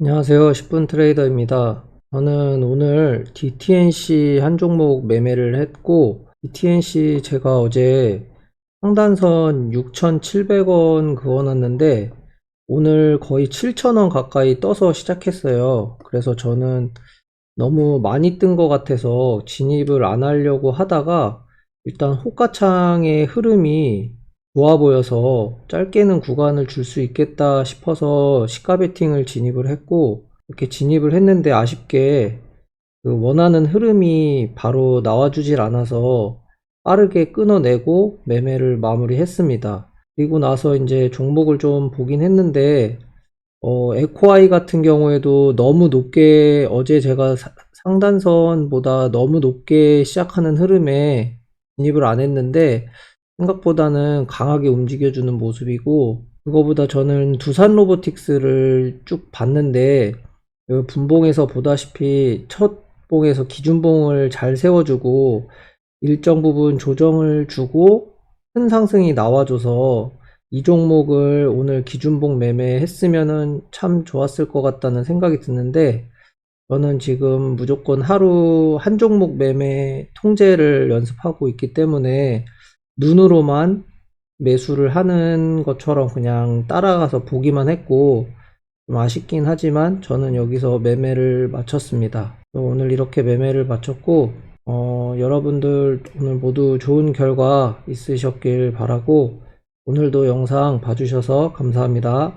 안녕하세요. 10분 트레이더입니다. 저는 오늘 DTNC 한 종목 매매를 했고, DTNC 제가 어제 상단선 6,700원 그어놨는데, 오늘 거의 7,000원 가까이 떠서 시작했어요. 그래서 저는 너무 많이 뜬 것 같아서 진입을 안 하려고 하다가, 일단 호가창의 흐름이 좋아 보여서 짧게는 구간을 줄 수 있겠다 싶어서 시가 베팅을 진입을 했고 이렇게 진입을 했는데 아쉽게 그 원하는 흐름이 바로 나와주질 않아서 빠르게 끊어내고 매매를 마무리했습니다. 그리고 나서 이제 종목을 좀 보긴 했는데 어, 에코아이 같은 경우에도 너무 높게 어제 제가 사- 상단선보다 너무 높게 시작하는 흐름에 진입을 안 했는데 생각보다는 강하게 움직여주는 모습이고, 그거보다 저는 두산 로보틱스를 쭉 봤는데, 그 분봉에서 보다시피 첫 봉에서 기준봉을 잘 세워주고, 일정 부분 조정을 주고, 큰 상승이 나와줘서, 이 종목을 오늘 기준봉 매매했으면은 참 좋았을 것 같다는 생각이 드는데, 저는 지금 무조건 하루 한 종목 매매 통제를 연습하고 있기 때문에, 눈으로만 매수를 하는 것처럼 그냥 따라가서 보기만 했고, 좀 아쉽긴 하지만 저는 여기서 매매를 마쳤습니다. 오늘 이렇게 매매를 마쳤고, 어, 여러분들 오늘 모두 좋은 결과 있으셨길 바라고, 오늘도 영상 봐주셔서 감사합니다.